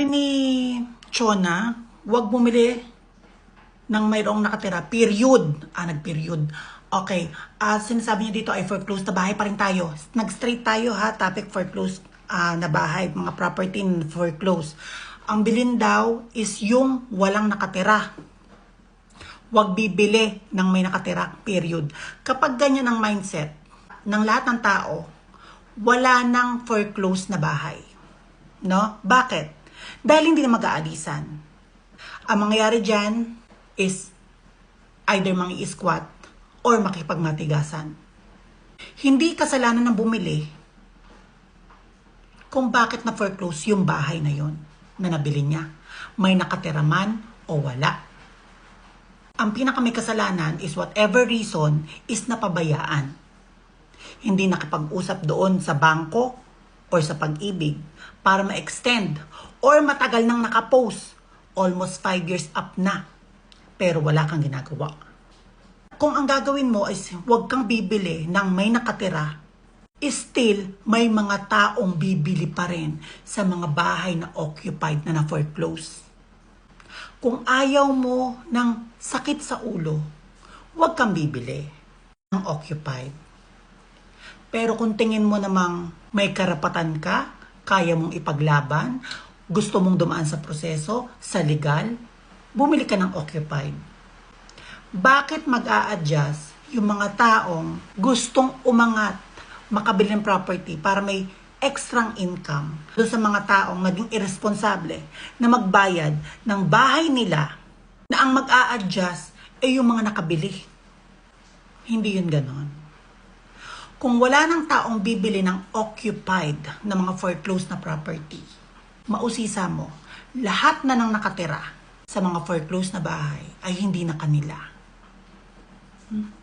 Sabi ni Chona, huwag bumili ng mayroong nakatira. Period. Ah, nag-period. Okay. Ah, sinasabi niya dito ay foreclosed na bahay pa rin tayo. Nag-straight tayo ha, topic foreclosed ah, na bahay, mga property in foreclosed. Ang bilin daw is yung walang nakatira. Huwag bibili ng may nakatira. Period. Kapag ganyan ang mindset ng lahat ng tao, wala nang foreclosed na bahay. No? Bakit? Dahil hindi na mag-aalisan. Ang mangyayari dyan is either mangi squat or makipagmatigasan. Hindi kasalanan ng bumili kung bakit na foreclose yung bahay na yon na nabili niya. May nakatira man o wala. Ang pinaka may kasalanan is whatever reason is napabayaan. Hindi nakipag-usap doon sa bangko or sa pag-ibig para ma-extend or matagal nang nakapost. Almost 5 years up na. Pero wala kang ginagawa. Kung ang gagawin mo is huwag kang bibili ng may nakatira, still may mga taong bibili pa rin sa mga bahay na occupied na na-foreclose. Kung ayaw mo ng sakit sa ulo, huwag kang bibili ng occupied. Pero kung tingin mo namang may karapatan ka, kaya mong ipaglaban, gusto mong dumaan sa proseso, sa legal, bumili ka ng occupied. Bakit mag-a-adjust yung mga taong gustong umangat, makabili ng property para may extra income doon sa mga taong naging irresponsable na magbayad ng bahay nila na ang mag-a-adjust ay yung mga nakabili. Hindi yun ganon. Kung wala ng taong bibili ng occupied na mga foreclosed na property, mausisa mo, lahat na nang nakatira sa mga foreclosed na bahay ay hindi na kanila. Hmm?